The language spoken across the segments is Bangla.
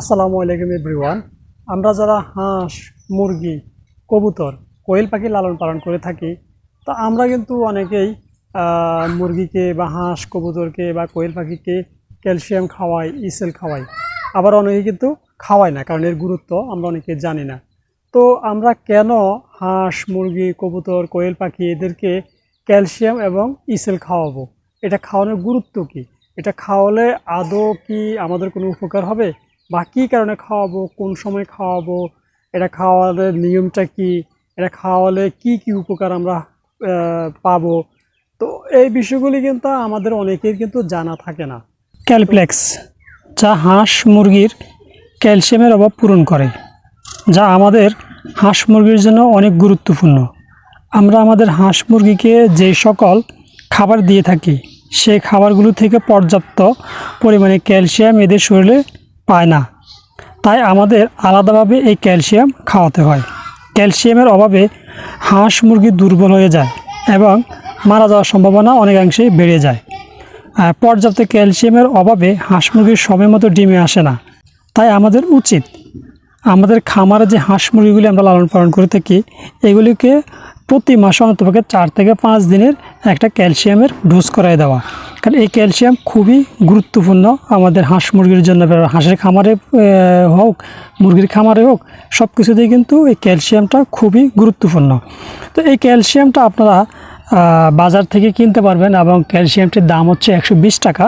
আসসালামু আলাইকুম এভরিওয়ান। আমরা যারা হাঁস, মুরগি, কবুতর, কোয়েল পাখি লালন পালন করে থাকি, তো আমরা কিন্তু অনেকেই মুরগিকে বা হাঁস, কবুতরকে বা কোয়েল পাখিকে ক্যালসিয়াম খাওয়াই, ইসেল খাওয়াই। আবার অনেকে কিন্তু খাওয়াই না, কারণ এর গুরুত্ব আমরা অনেকে জানি না। তো আমরা কেন হাঁস, মুরগি, কবুতর, কোয়েল পাখি এদেরকে ক্যালসিয়াম এবং ইসেল খাওয়াবো? এটা খাওয়ানোর গুরুত্ব কি? এটা খাওয়ালে আদৌ কি আমাদের কোনো উপকার হবে? বা কী কারণে খাওয়াবো, কোন সময় খাওয়াবো, এটা খাওয়ালে নিয়মটা কি, এটা খাওয়ালে কি কি উপকার আমরা পাবো। তো এই বিষয়গুলি কিন্তু আমাদের অনেকের কিন্তু জানা থাকে না। ক্যালপ্লেক্স, যা হাঁস মুরগির ক্যালসিয়ামের অভাব পূরণ করে, যা আমাদের হাঁস মুরগির জন্য অনেক গুরুত্বপূর্ণ। আমরা আমাদের হাঁস মুরগিকে যে সকল খাবার দিয়ে থাকি, সেই খাবারগুলো থেকে পর্যাপ্ত পরিমাণে ক্যালসিয়াম এদের শরীরে পায় না। তাই আমাদের আলাদাভাবে এই ক্যালসিয়াম খাওয়াতে হয়। ক্যালসিয়ামের অভাবে হাঁস মুরগি দুর্বল হয়ে যায় এবং মারা যাওয়ার সম্ভাবনা অনেকাংশেই বেড়ে যায়। পর্যাপ্ত ক্যালসিয়ামের অভাবে হাঁস মুরগির সময় মতো ডিমে আসে না। তাই আমাদের উচিত আমাদের খামারে যে হাঁস মুরগিগুলি আমরা লালন পালন করে থাকি, এগুলিকে প্রতি মাসে অন্তপক্ষে চার থেকে পাঁচ দিনের একটা ক্যালসিয়ামের ডোজ করায় দেওয়া। কারণ এই ক্যালসিয়াম খুবই গুরুত্বপূর্ণ আমাদের হাঁস মুরগির জন্য। হাঁসের খামারে হোক, মুরগির খামারে হোক সব কিছুতেই কিন্তু এই ক্যালসিয়ামটা খুবই গুরুত্বপূর্ণ। তো এই ক্যালসিয়ামটা আপনারা বাজার থেকে কিনতে পারবেন এবং ক্যালসিয়ামটির দাম হচ্ছে একশো বিশ টাকা।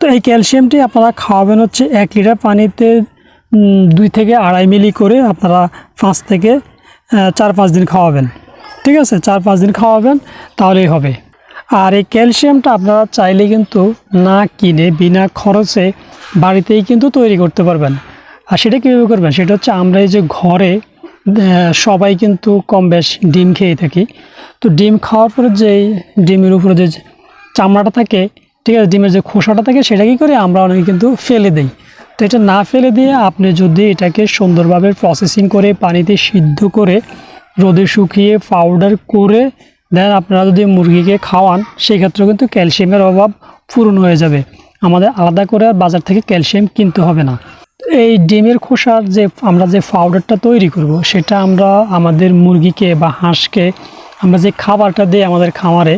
তো এই ক্যালসিয়ামটি আপনারা খাওয়াবেন হচ্ছে এক লিটার পানিতে দুই থেকে আড়াই মিলি করে আপনারা পাঁচ থেকে চার পাঁচ দিন খাওয়াবেন। ঠিক আছে? চার পাঁচ দিন খাওয়াবেন, তাহলেই হবে। আর এই ক্যালসিয়ামটা আপনারা চাইলে কিন্তু না কিনে বিনা খরচে বাড়িতেই কিন্তু তৈরি করতে পারবেন। আর সেটা কীভাবে করবেন? সেটা হচ্ছে আমরা এই যে ঘরে সবাই কিন্তু কম বেশ ডিম খেয়ে থাকি। তো ডিম খাওয়ার পরে যে ডিমের উপরে যে চামড়াটা থাকে, ঠিক আছে, ডিমের যে খোসাটা থাকে, সেটা কী করে আমরা অনেকে কিন্তু ফেলে দিই। তো এটা না ফেলে দিয়ে আপনি যদি এটাকে সুন্দরভাবে প্রসেসিং করে, পানিতে সিদ্ধ করে, রোদে শুকিয়ে পাউডার করে দেন আপনারা যদি মুরগিকে খাওয়ান, সেক্ষেত্রেও কিন্তু ক্যালসিয়ামের অভাব পূরণ হয়ে যাবে। আমাদের আলাদা করে আর বাজার থেকে ক্যালসিয়াম কিনতে হবে না। এই ডিমের খোসার যে, আমরা যে পাউডারটা তৈরি করব, সেটা আমরা আমাদের মুরগিকে বা হাঁসকে, আমরা যে খাবারটা দিই আমাদের খামারে,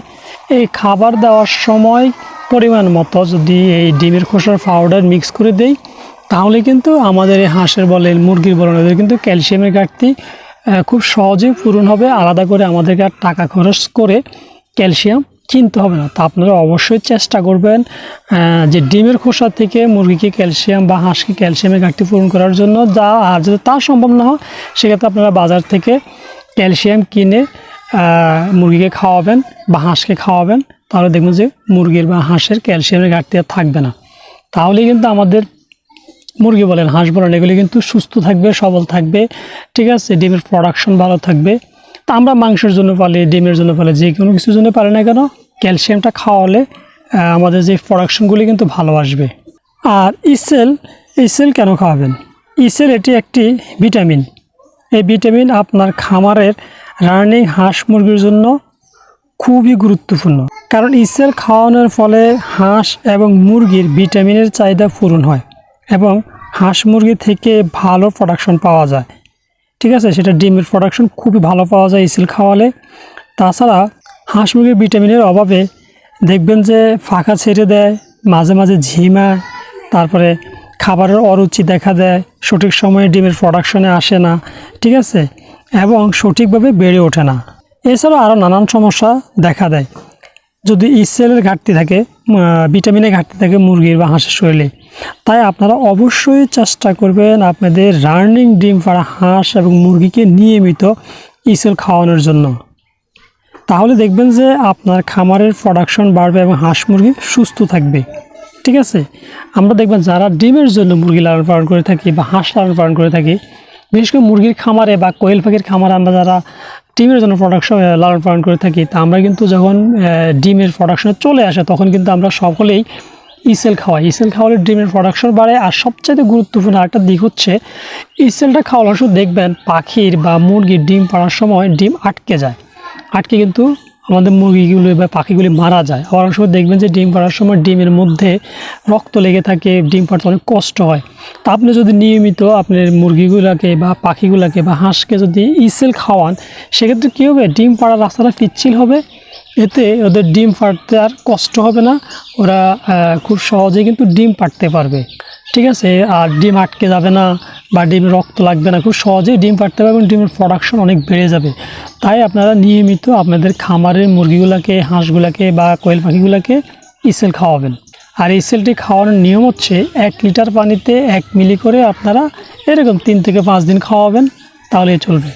এই খাবার দেওয়ার সময় পরিমাণ মতো যদি এই ডিমের খোসার পাউডার মিক্স করে দেই, তাহলে কিন্তু আমাদের এই হাঁসের বলেন, মুরগির বলেন, ওদের কিন্তু ক্যালসিয়ামের ঘাটতি খুব সহজেই পূরণ হবে। আলাদা করে আমাদেরকে আর টাকা খরচ করে ক্যালসিয়াম কিনতে হবে না। তা আপনারা অবশ্যই চেষ্টা করবেন যে ডিমের খোসা থেকে মুরগিকে ক্যালসিয়াম বা হাঁসকে ক্যালসিয়ামের ঘাটতি পূরণ করার জন্য যা আর যদি তা সম্ভব না হয়, সেক্ষেত্রে আপনারা বাজার থেকে ক্যালসিয়াম কিনে মুরগিকে খাওয়াবেন বা হাঁসকে খাওয়াবেন। তাহলে দেখবেন যে মুরগির বা হাঁসের ক্যালসিয়ামের ঘাটতি আর থাকবে না। তাহলে কিন্তু আমাদের মুরগি বলেন, হাঁস বলেন, এগুলি কিন্তু সুস্থ থাকবে, সবল থাকবে, ঠিক আছে? ডিমের প্রোডাকশন ভালো থাকবে। তা আমরা মাংসের জন্য পালি, ডিমের জন্য পালি, যে কোনো কিছুর জন্য পালি না কেন? ক্যালসিয়ামটা খাওয়ালে আমাদের যে প্রোডাকশনগুলি কিন্তু ভালো আসবে। আর ইসেল ইসেল কেন খাওয়াবেন? ইসেল এটি একটি ভিটামিন। এই ভিটামিন আপনার খামারের রানিং হাঁস মুরগির জন্য খুবই গুরুত্বপূর্ণ। কারণ ইসেল খাওয়ানোর ফলে হাঁস এবং মুরগির ভিটামিনের চাহিদা পূরণ হয়। এবং হাঁস মুরগি থেকে ভালো প্রোডাকশন পাওয়া যায়। ঠিক আছে? সেটা ডিমের প্রোডাকশন খুবই ভালো পাওয়া যায় ইসিল খাওয়ালে। তাছাড়া হাঁস মুরগির ভিটামিনের অভাবে দেখবেন যে ফাঁকা ছেড়ে দেয়, মাঝে মাঝে ঝিমায় তারপরে খাবারের অরুচি দেখা দেয়, সঠিক সময়ে ডিমের প্রোডাকশনে আসে না, ঠিক আছে? এবং সঠিকভাবে বেড়ে ওঠে না। এছাড়াও আরও নানান সমস্যা দেখা দেয়। যদি ইসেলের ঘাটতি থাকে ভিটামিনের ঘাটতি থাকে মুরগির বা হাঁসের শরীরে তাই আপনারা অবশ্যই চেষ্টা করবেন আপনাদের রানিং ডিম পাড়া হাঁস এবং মুরগিকে নিয়মিত ইসেল খাওয়ানোর জন্য। তাহলে দেখবেন যে আপনার খামারের প্রোডাকশন বাড়বে এবং হাঁস মুরগি সুস্থ থাকবে। ঠিক আছে? আমরা দেখবেন যারা ডিমের জন্য মুরগি লালন পালন করে থাকি বা হাঁস লালন পালন করে থাকি, বিশেষ করে মুরগির খামারে বা কোয়েল পাখির খামারে আমরা যারা ডিমের জন্য প্রোডাকশন লালন পালন করে থাকি, তা আমরা কিন্তু যখন ডিমের প্রোডাকশনে চলে আসে, তখন কিন্তু আমরা সকলেই ইসেল খাওয়াই ইসেল খাওয়ালে ডিমের প্রোডাকশন বাড়ে আর সবচাইতে গুরুত্বপূর্ণ আরেকটা দিক হচ্ছে, ইসেলটা খাওয়ালে শুধু দেখবেন পাখির বা মুরগির ডিম পাড়ার সময় ডিম আটকে যায়। আটকে কিন্তু আমাদের মুরগিগুলো বা পাখিগুলি মারা যায়। আবার অনেক সময় দেখবেন যে ডিম পাড়ার সময় ডিমের মধ্যে রক্ত লেগে থাকে, ডিম পাড়তে অনেক কষ্ট হয়। তা আপনি যদি নিয়মিত আপনার মুরগিগুলোকে বা পাখিগুলোকে বা হাঁসকে যদি ইসেল খাওয়ান, সেক্ষেত্রে কী হবে? ডিম পাড়ার রাস্তাটা পিচ্ছিল হবে। এতে ওদের ডিম পাড়তে আর কষ্ট হবে না। ওরা খুব সহজে কিন্তু ডিম পাড়তে পারবে। ঠিক আছে? আর ডিম আটকে যাবে না বা ডিমে রক্ত লাগবে না। খুব সহজেই ডিম পাড়তে পারবে এবং ডিমের প্রোডাকশন অনেক বেড়ে যাবে। তাই আপনারা নিয়মিত আপনাদের খামারের মুরগিগুলোকে, হাঁসগুলোকে বা কোয়েল পাখিগুলোকে ইসেল খাওয়াবেন। আর ইসেলটি খাওয়ানোর নিয়ম হচ্ছে এক লিটার পানিতে এক মিলি করে আপনারা এরকম তিন থেকে পাঁচ দিন খাওয়াবেন, তাহলেই চলবে।